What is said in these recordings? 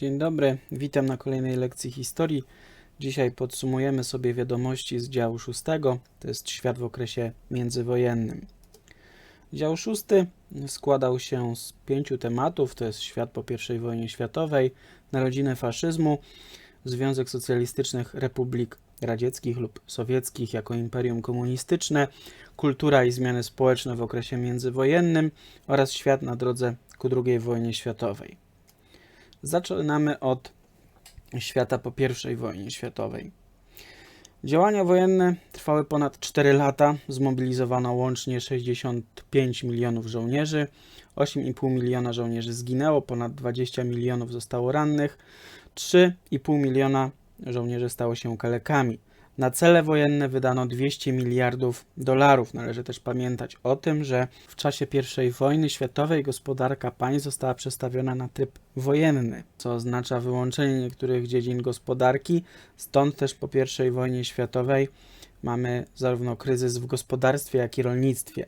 Dzień dobry, witam na kolejnej lekcji historii. Dzisiaj podsumujemy sobie wiadomości z działu szóstego, to jest świat w okresie międzywojennym. Dział szósty składał się z pięciu tematów, to jest świat po I wojnie światowej, narodziny faszyzmu, Związek Socjalistycznych Republik Radzieckich lub Sowieckich jako imperium komunistyczne, kultura i zmiany społeczne w okresie międzywojennym oraz świat na drodze ku II wojnie światowej. Zaczynamy od świata po I wojnie światowej. Działania wojenne trwały ponad 4 lata. Zmobilizowano łącznie 65 milionów żołnierzy, 8,5 miliona żołnierzy zginęło, ponad 20 milionów zostało rannych, 3,5 miliona żołnierzy stało się kalekami. Na cele wojenne wydano 200 miliardów dolarów. Należy też pamiętać o tym, że w czasie I wojny światowej gospodarka państw została przestawiona na tryb wojenny, co oznacza wyłączenie niektórych dziedzin gospodarki. Stąd też po I wojnie światowej mamy zarówno kryzys w gospodarstwie, jak i rolnictwie.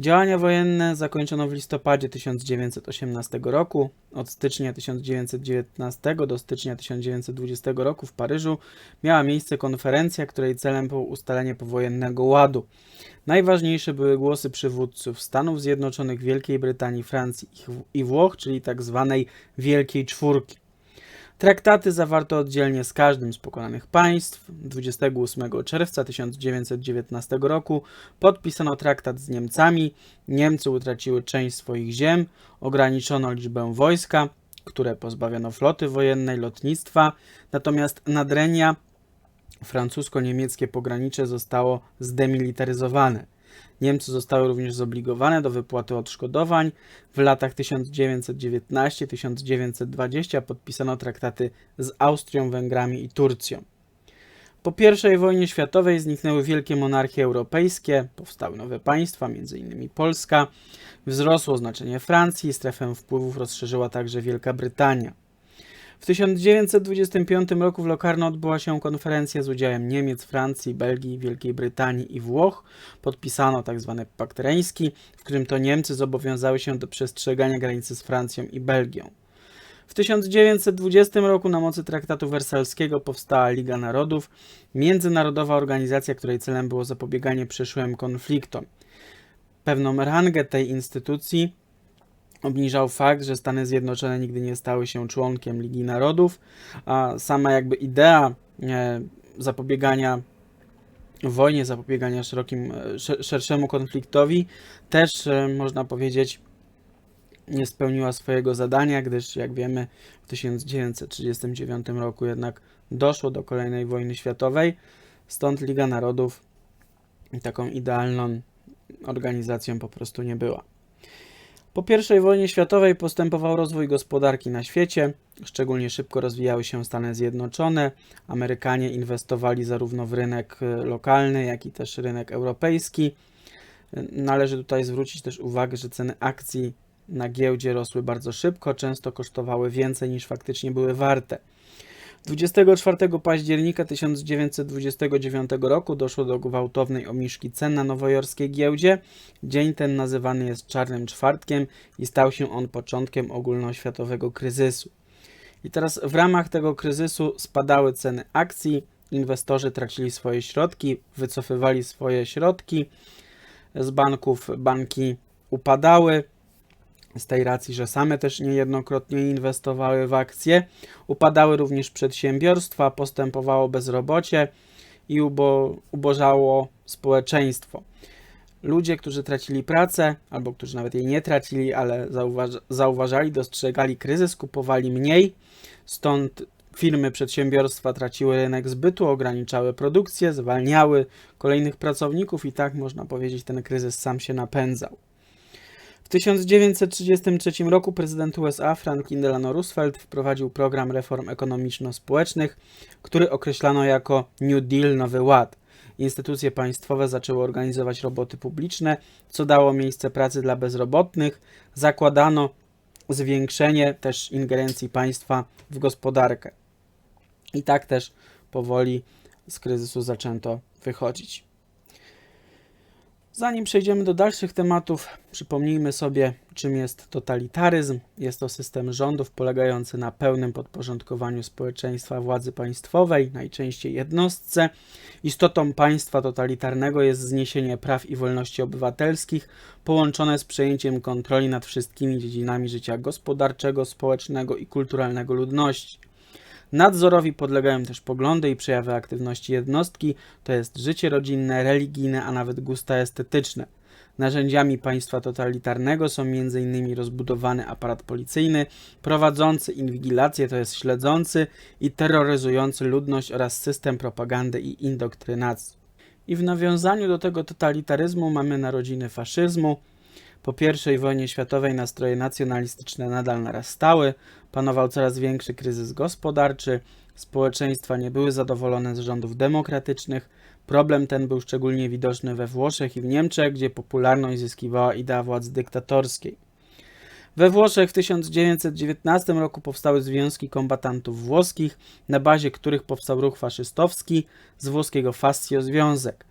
Działania wojenne zakończono w listopadzie 1918 roku. Od stycznia 1919 do stycznia 1920 roku w Paryżu miała miejsce konferencja, której celem było ustalenie powojennego ładu. Najważniejsze były głosy przywódców Stanów Zjednoczonych, Wielkiej Brytanii, Francji i Włoch, czyli tzw. Tak Wielkiej Czwórki. Traktaty zawarto oddzielnie z każdym z pokonanych państw. 28 czerwca 1919 roku podpisano traktat z Niemcami. Niemcy utraciły część swoich ziem, ograniczono liczbę wojska, które pozbawiono floty wojennej, lotnictwa, natomiast Nadrenia, francusko-niemieckie pogranicze zostało zdemilitaryzowane. Niemcy zostały również zobligowane do wypłaty odszkodowań. W latach 1919-1920 podpisano traktaty z Austrią, Węgrami i Turcją. Po I wojnie światowej zniknęły wielkie monarchie europejskie, powstały nowe państwa, m.in. Polska, wzrosło znaczenie Francji, strefę wpływów rozszerzyła także Wielka Brytania. W 1925 roku w Locarno odbyła się konferencja z udziałem Niemiec, Francji, Belgii, Wielkiej Brytanii i Włoch. Podpisano tzw. Tak pakt reński, w którym to Niemcy zobowiązały się do przestrzegania granicy z Francją i Belgią. W 1920 roku na mocy traktatu wersalskiego powstała Liga Narodów, międzynarodowa organizacja, której celem było zapobieganie przyszłym konfliktom. Pewną rangę tej instytucji obniżał fakt, że Stany Zjednoczone nigdy nie stały się członkiem Ligi Narodów, a sama jakby idea e, zapobiegania wojnie, zapobiegania szerokim, e, szerszemu konfliktowi też e, można powiedzieć nie spełniła swojego zadania, gdyż jak wiemy w 1939 roku jednak doszło do kolejnej wojny światowej, stąd Liga Narodów taką idealną organizacją po prostu nie była. Po I wojnie światowej postępował rozwój gospodarki na świecie, szczególnie szybko rozwijały się Stany Zjednoczone. Amerykanie inwestowali zarówno w rynek e, lokalny, jak i też rynek europejski. Należy tutaj zwrócić też uwagę, że ceny akcji na giełdzie rosły bardzo szybko, często kosztowały więcej niż faktycznie były warte. 24 października 1929 roku doszło do gwałtownej obniżki cen na nowojorskiej giełdzie. Dzień ten nazywany jest Czarnym Czwartkiem i stał się on początkiem ogólnoświatowego kryzysu. I teraz w ramach tego kryzysu spadały ceny akcji, inwestorzy tracili swoje środki, wycofywali swoje środki z banków, banki upadały, z tej racji, że same też niejednokrotnie inwestowały w akcje, upadały również przedsiębiorstwa, postępowało bezrobocie i ubo, ubożało społeczeństwo. Ludzie, którzy tracili pracę, albo którzy nawet jej nie tracili, ale zauważ zauważali, dostrzegali kryzys, kupowali mniej, stąd firmy, przedsiębiorstwa traciły rynek zbytu, ograniczały produkcję, zwalniały kolejnych pracowników i tak można powiedzieć, ten kryzys sam się napędzał. W 1933 roku prezydent USA Franklin Delano Roosevelt wprowadził program reform ekonomiczno-społecznych, który określano jako New Deal Nowy Ład. Instytucje państwowe zaczęły organizować roboty publiczne, co dało miejsce pracy dla bezrobotnych. Zakładano zwiększenie też ingerencji państwa w gospodarkę. I tak też powoli z kryzysu zaczęto wychodzić. Zanim przejdziemy do dalszych tematów, przypomnijmy sobie, czym jest totalitaryzm. Jest to system rządów polegający na pełnym podporządkowaniu społeczeństwa władzy państwowej, najczęściej jednostce. Istotą państwa totalitarnego jest zniesienie praw i wolności obywatelskich, połączone z przejęciem kontroli nad wszystkimi dziedzinami życia gospodarczego, społecznego i kulturalnego ludności. Nadzorowi podlegają też poglądy i przejawy aktywności jednostki, to jest życie rodzinne, religijne, a nawet gusta estetyczne. Narzędziami państwa totalitarnego są m.in. rozbudowany aparat policyjny, prowadzący inwigilację, to jest śledzący i terroryzujący ludność oraz system propagandy i indoktrynacji. I w nawiązaniu do tego totalitaryzmu mamy narodziny faszyzmu. Po I wojnie światowej nastroje nacjonalistyczne nadal narastały, panował coraz większy kryzys gospodarczy, społeczeństwa nie były zadowolone z rządów demokratycznych. Problem ten był szczególnie widoczny we Włoszech i w Niemczech, gdzie popularność zyskiwała idea władzy dyktatorskiej. We Włoszech w 1919 roku powstały związki kombatantów włoskich, na bazie których powstał ruch faszystowski z włoskiego Fascio Związek.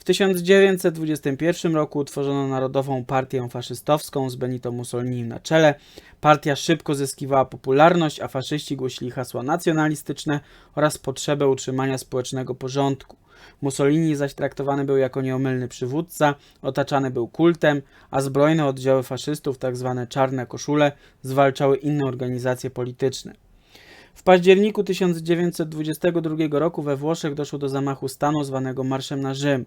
W 1921 roku utworzono Narodową Partię Faszystowską z Benito Mussolini na czele. Partia szybko zyskiwała popularność, a faszyści głosili hasła nacjonalistyczne oraz potrzebę utrzymania społecznego porządku. Mussolini zaś traktowany był jako nieomylny przywódca, otaczany był kultem, a zbrojne oddziały faszystów, tzw. Tak czarne koszule, zwalczały inne organizacje polityczne. W październiku 1922 roku we Włoszech doszło do zamachu stanu zwanego Marszem na Rzym.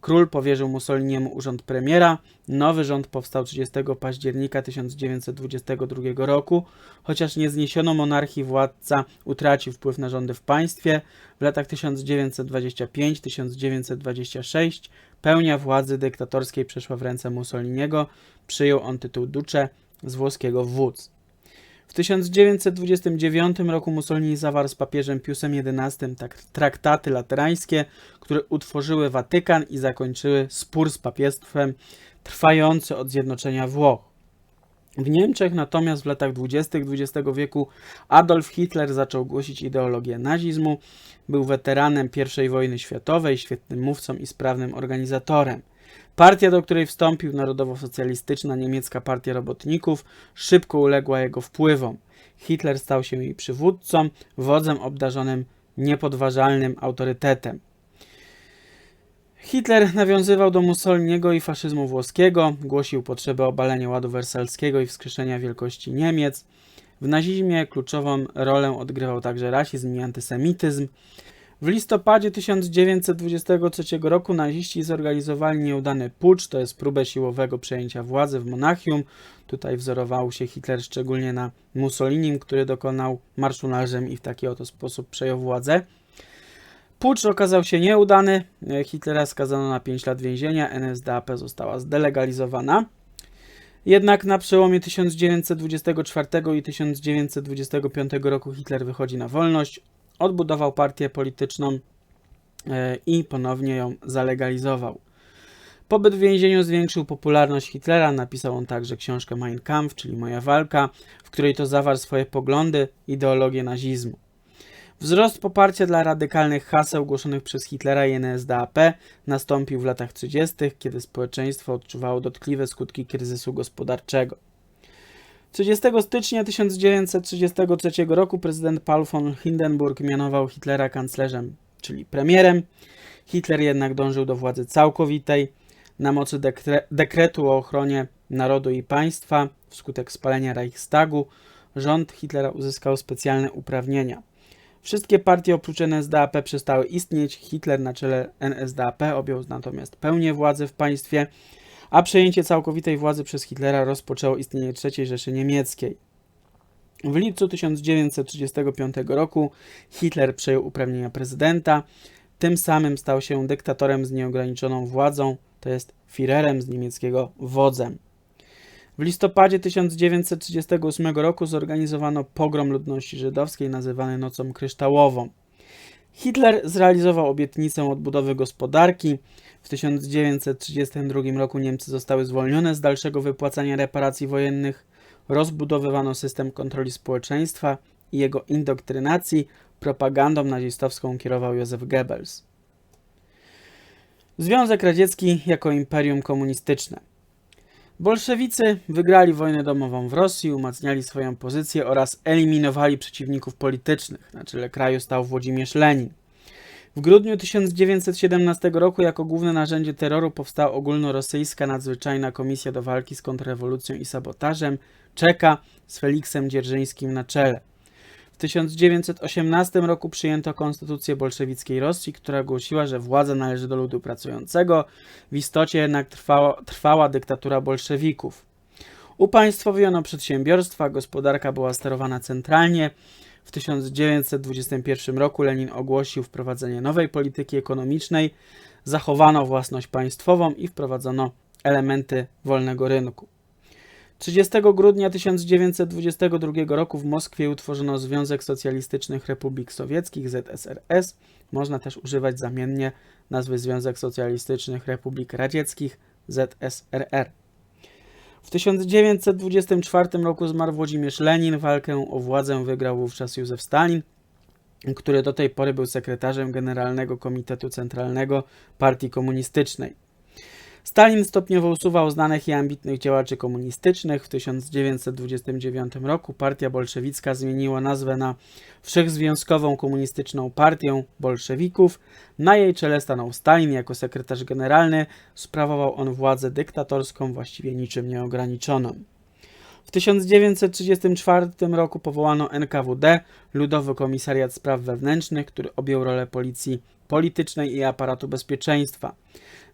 Król powierzył Mussoliniemu urząd premiera. Nowy rząd powstał 30 października 1922 roku. Chociaż nie zniesiono monarchii, władca utracił wpływ na rządy w państwie. W latach 1925-1926 pełnia władzy dyktatorskiej przeszła w ręce Mussoliniego. Przyjął on tytuł duce z włoskiego wódz. W 1929 roku Mussolini zawarł z papieżem Piusem XI traktaty laterańskie, które utworzyły Watykan i zakończyły spór z papiestwem trwający od zjednoczenia Włoch. W Niemczech natomiast w latach 20. XX wieku Adolf Hitler zaczął głosić ideologię nazizmu, był weteranem I wojny światowej, świetnym mówcą i sprawnym organizatorem. Partia, do której wstąpił, narodowo-socjalistyczna niemiecka partia robotników, szybko uległa jego wpływom. Hitler stał się jej przywódcą, wodzem obdarzonym niepodważalnym autorytetem. Hitler nawiązywał do Mussoliniego i faszyzmu włoskiego, głosił potrzebę obalenia ładu wersalskiego i wskrzeszenia wielkości Niemiec. W nazizmie kluczową rolę odgrywał także rasizm i antysemityzm. W listopadzie 1923 roku naziści zorganizowali nieudany pucz, to jest próbę siłowego przejęcia władzy w Monachium. Tutaj wzorował się Hitler szczególnie na Mussolinim, który dokonał marszu na Rzym i w taki oto sposób przejął władzę. Pucz okazał się nieudany. Hitlera skazano na 5 lat więzienia, NSDAP została zdelegalizowana. Jednak na przełomie 1924 i 1925 roku Hitler wychodzi na wolność, odbudował partię polityczną e, i ponownie ją zalegalizował. Pobyt w więzieniu zwiększył popularność Hitlera. Napisał on także książkę Mein Kampf, czyli Moja walka, w której to zawarł swoje poglądy, ideologię nazizmu. Wzrost poparcia dla radykalnych haseł głoszonych przez Hitlera i NSDAP nastąpił w latach 30., kiedy społeczeństwo odczuwało dotkliwe skutki kryzysu gospodarczego. 30 stycznia 1933 roku prezydent Paul von Hindenburg mianował Hitlera kanclerzem, czyli premierem. Hitler jednak dążył do władzy całkowitej. Na mocy dekre dekretu o ochronie narodu i państwa wskutek spalenia Reichstagu rząd Hitlera uzyskał specjalne uprawnienia. Wszystkie partie oprócz NSDAP przestały istnieć. Hitler na czele NSDAP objął natomiast pełnię władzy w państwie a przejęcie całkowitej władzy przez Hitlera rozpoczęło istnienie III Rzeszy Niemieckiej. W lipcu 1935 roku Hitler przejął uprawnienia prezydenta, tym samym stał się dyktatorem z nieograniczoną władzą, to jest Führerem z niemieckiego wodzem. W listopadzie 1938 roku zorganizowano pogrom ludności żydowskiej nazywany Nocą Kryształową. Hitler zrealizował obietnicę odbudowy gospodarki, w 1932 roku Niemcy zostały zwolnione z dalszego wypłacania reparacji wojennych, rozbudowywano system kontroli społeczeństwa i jego indoktrynacji, propagandą nazistowską kierował Józef Goebbels. Związek Radziecki jako imperium komunistyczne. Bolszewicy wygrali wojnę domową w Rosji, umacniali swoją pozycję oraz eliminowali przeciwników politycznych. Na czele kraju stał Włodzimierz Lenin. W grudniu 1917 roku jako główne narzędzie terroru powstała ogólnorosyjska nadzwyczajna komisja do walki z kontrrewolucją i sabotażem Czeka z Feliksem Dzierżyńskim na czele. W 1918 roku przyjęto konstytucję bolszewickiej Rosji, która głosiła, że władza należy do ludu pracującego. W istocie jednak trwała, trwała dyktatura bolszewików. Upaństwowiono przedsiębiorstwa, gospodarka była sterowana centralnie. W 1921 roku Lenin ogłosił wprowadzenie nowej polityki ekonomicznej, zachowano własność państwową i wprowadzono elementy wolnego rynku. 30 grudnia 1922 roku w Moskwie utworzono Związek Socjalistycznych Republik Sowieckich ZSRS. Można też używać zamiennie nazwy Związek Socjalistycznych Republik Radzieckich ZSRR. W 1924 roku zmarł Włodzimierz Lenin. Walkę o władzę wygrał wówczas Józef Stalin, który do tej pory był sekretarzem Generalnego Komitetu Centralnego Partii Komunistycznej. Stalin stopniowo usuwał znanych i ambitnych działaczy komunistycznych. W 1929 roku partia bolszewicka zmieniła nazwę na Wszechzwiązkową Komunistyczną Partię Bolszewików. Na jej czele stanął Stalin jako sekretarz generalny. Sprawował on władzę dyktatorską, właściwie niczym nieograniczoną. W 1934 roku powołano NKWD, Ludowy Komisariat Spraw Wewnętrznych, który objął rolę policji politycznej i aparatu bezpieczeństwa.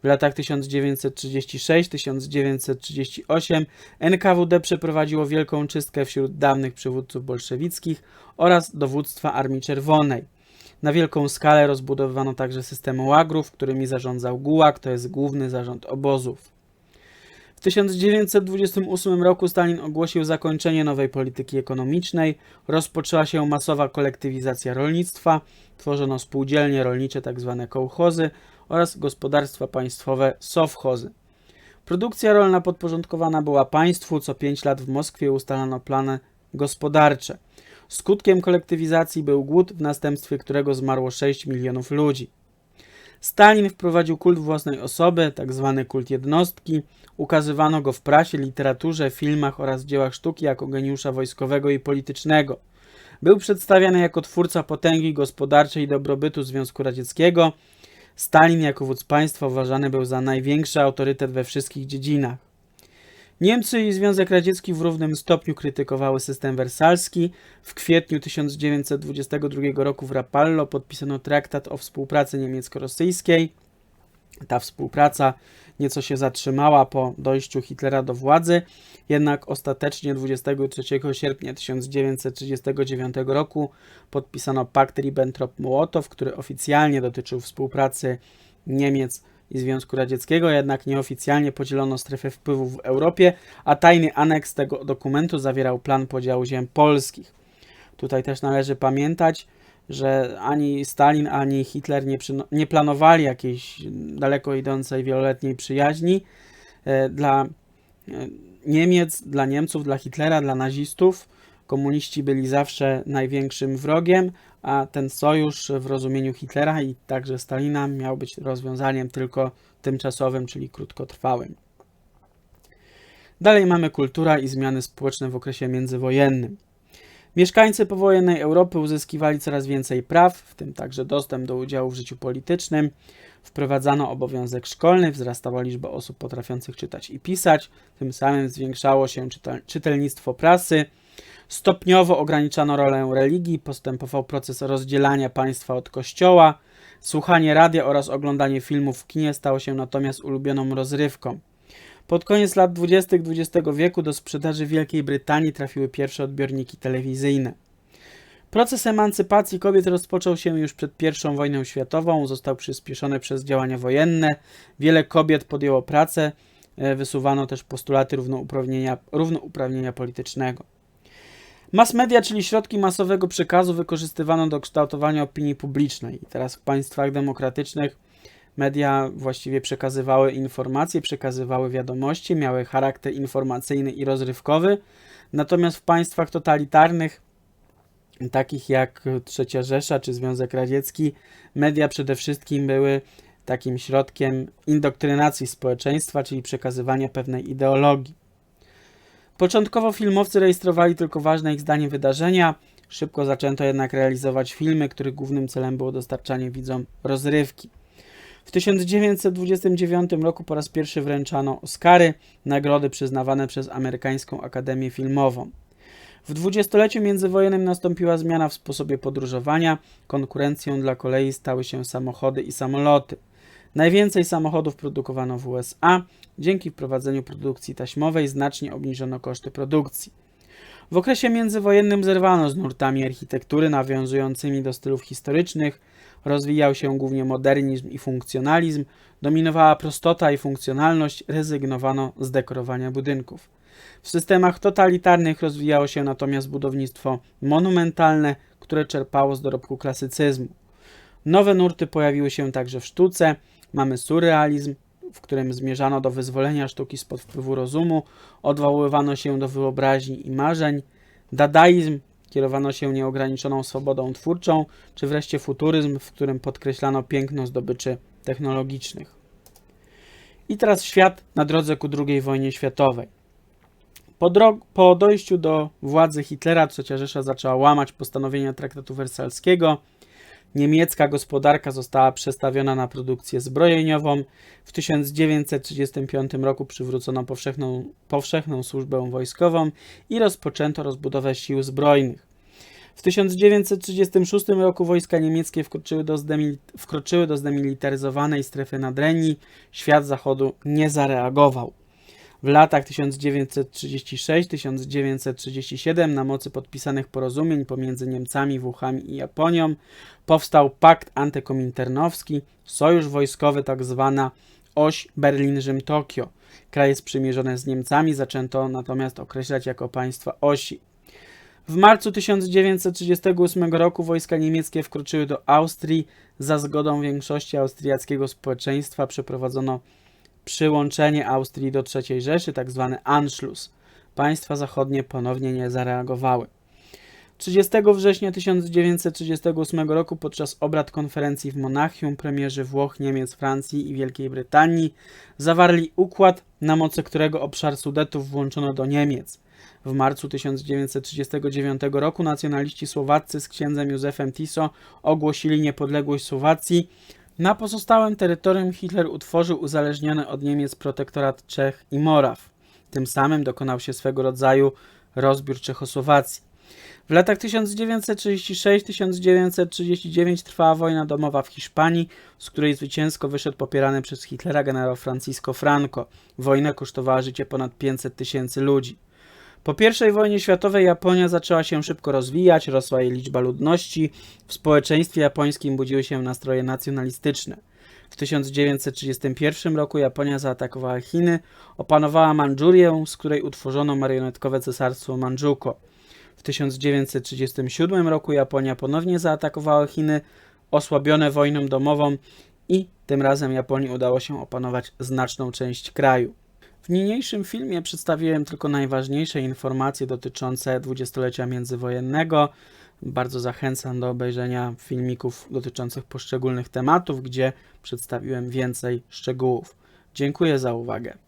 W latach 1936-1938 NKWD przeprowadziło wielką czystkę wśród dawnych przywódców bolszewickich oraz dowództwa Armii Czerwonej. Na wielką skalę rozbudowywano także systemy łagrów, którymi zarządzał Gułak, to jest główny zarząd obozów. W 1928 roku Stalin ogłosił zakończenie nowej polityki ekonomicznej, rozpoczęła się masowa kolektywizacja rolnictwa, tworzono spółdzielnie rolnicze, tzw. Tak kołchozy oraz gospodarstwa państwowe sowchozy. Produkcja rolna podporządkowana była państwu, co 5 lat w Moskwie ustalano plany gospodarcze. Skutkiem kolektywizacji był głód, w następstwie którego zmarło 6 milionów ludzi. Stalin wprowadził kult własnej osoby, tzw. Tak kult jednostki. Ukazywano go w prasie, literaturze, filmach oraz dziełach sztuki jako geniusza wojskowego i politycznego. Był przedstawiany jako twórca potęgi gospodarczej i dobrobytu Związku Radzieckiego. Stalin jako wódz państwa uważany był za największy autorytet we wszystkich dziedzinach. Niemcy i Związek Radziecki w równym stopniu krytykowały system wersalski. W kwietniu 1922 roku w Rapallo podpisano traktat o współpracy niemiecko-rosyjskiej. Ta współpraca nieco się zatrzymała po dojściu Hitlera do władzy, jednak ostatecznie 23 sierpnia 1939 roku podpisano pakt Ribbentrop-Mołotow, który oficjalnie dotyczył współpracy Niemiec i Związku Radzieckiego, jednak nieoficjalnie podzielono strefę wpływów w Europie, a tajny aneks tego dokumentu zawierał plan podziału ziem polskich. Tutaj też należy pamiętać, że ani Stalin, ani Hitler nie, nie planowali jakiejś daleko idącej wieloletniej przyjaźni e, dla e, Niemiec, dla Niemców, dla Hitlera, dla nazistów. Komuniści byli zawsze największym wrogiem, a ten sojusz w rozumieniu Hitlera i także Stalina miał być rozwiązaniem tylko tymczasowym, czyli krótkotrwałym. Dalej mamy kultura i zmiany społeczne w okresie międzywojennym. Mieszkańcy powojennej Europy uzyskiwali coraz więcej praw, w tym także dostęp do udziału w życiu politycznym. Wprowadzano obowiązek szkolny, wzrastała liczba osób potrafiących czytać i pisać, tym samym zwiększało się czytelnictwo prasy. Stopniowo ograniczano rolę religii, postępował proces rozdzielania państwa od kościoła. Słuchanie radia oraz oglądanie filmów w kinie stało się natomiast ulubioną rozrywką. Pod koniec lat 20. XX wieku do sprzedaży w Wielkiej Brytanii trafiły pierwsze odbiorniki telewizyjne. Proces emancypacji kobiet rozpoczął się już przed I wojną światową, został przyspieszony przez działania wojenne. Wiele kobiet podjęło pracę, e, wysuwano też postulaty równouprawnienia, równouprawnienia politycznego. Mass media, czyli środki masowego przekazu, wykorzystywano do kształtowania opinii publicznej. Teraz w państwach demokratycznych Media właściwie przekazywały informacje, przekazywały wiadomości, miały charakter informacyjny i rozrywkowy. Natomiast w państwach totalitarnych, takich jak III Rzesza czy Związek Radziecki, media przede wszystkim były takim środkiem indoktrynacji społeczeństwa, czyli przekazywania pewnej ideologii. Początkowo filmowcy rejestrowali tylko ważne ich zdaniem wydarzenia, szybko zaczęto jednak realizować filmy, których głównym celem było dostarczanie widzom rozrywki. W 1929 roku po raz pierwszy wręczano Oscary, nagrody przyznawane przez Amerykańską Akademię Filmową. W dwudziestoleciu międzywojennym nastąpiła zmiana w sposobie podróżowania. Konkurencją dla kolei stały się samochody i samoloty. Najwięcej samochodów produkowano w USA. Dzięki wprowadzeniu produkcji taśmowej znacznie obniżono koszty produkcji. W okresie międzywojennym zerwano z nurtami architektury nawiązującymi do stylów historycznych. Rozwijał się głównie modernizm i funkcjonalizm. Dominowała prostota i funkcjonalność. Rezygnowano z dekorowania budynków. W systemach totalitarnych rozwijało się natomiast budownictwo monumentalne, które czerpało z dorobku klasycyzmu. Nowe nurty pojawiły się także w sztuce. Mamy surrealizm, w którym zmierzano do wyzwolenia sztuki spod wpływu rozumu, odwoływano się do wyobraźni i marzeń. Dadaizm, kierowano się nieograniczoną swobodą twórczą, czy wreszcie futuryzm, w którym podkreślano piękno zdobyczy technologicznych. I teraz świat na drodze ku II wojnie światowej. Po, po dojściu do władzy Hitlera trzecia Rzesza zaczęła łamać postanowienia traktatu wersalskiego. Niemiecka gospodarka została przestawiona na produkcję zbrojeniową. W 1935 roku przywrócono powszechną, powszechną służbę wojskową i rozpoczęto rozbudowę sił zbrojnych. W 1936 roku wojska niemieckie wkroczyły do, zdemil- wkroczyły do zdemilitaryzowanej strefy Nadrenii. Świat Zachodu nie zareagował. W latach 1936-1937 na mocy podpisanych porozumień pomiędzy Niemcami, Włochami i Japonią powstał pakt antykominternowski, sojusz wojskowy tak zwana oś Berlin-Rzym-Tokio. Kraje sprzymierzone z Niemcami zaczęto natomiast określać jako państwa osi. W marcu 1938 roku wojska niemieckie wkroczyły do Austrii. Za zgodą większości austriackiego społeczeństwa przeprowadzono przyłączenie Austrii do III Rzeszy, tzw. Anschluss. Państwa zachodnie ponownie nie zareagowały. 30 września 1938 roku podczas obrad konferencji w Monachium premierzy Włoch, Niemiec, Francji i Wielkiej Brytanii zawarli układ, na mocy którego obszar Sudetów włączono do Niemiec. W marcu 1939 roku nacjonaliści słowaccy z księdzem Józefem Tiso ogłosili niepodległość Słowacji, na pozostałym terytorium Hitler utworzył uzależniony od Niemiec protektorat Czech i Moraw. Tym samym dokonał się swego rodzaju rozbiór Czechosłowacji. W latach 1936-1939 trwała wojna domowa w Hiszpanii, z której zwycięsko wyszedł popierany przez Hitlera generał Francisco Franco. Wojna kosztowała życie ponad 500 tysięcy ludzi. Po I wojnie światowej Japonia zaczęła się szybko rozwijać, rosła jej liczba ludności. W społeczeństwie japońskim budziły się nastroje nacjonalistyczne. W 1931 roku Japonia zaatakowała Chiny, opanowała Mandżurię, z której utworzono marionetkowe cesarstwo Mandżuko. W 1937 roku Japonia ponownie zaatakowała Chiny, osłabione wojną domową i tym razem Japonii udało się opanować znaczną część kraju. W niniejszym filmie przedstawiłem tylko najważniejsze informacje dotyczące dwudziestolecia międzywojennego. Bardzo zachęcam do obejrzenia filmików dotyczących poszczególnych tematów, gdzie przedstawiłem więcej szczegółów. Dziękuję za uwagę.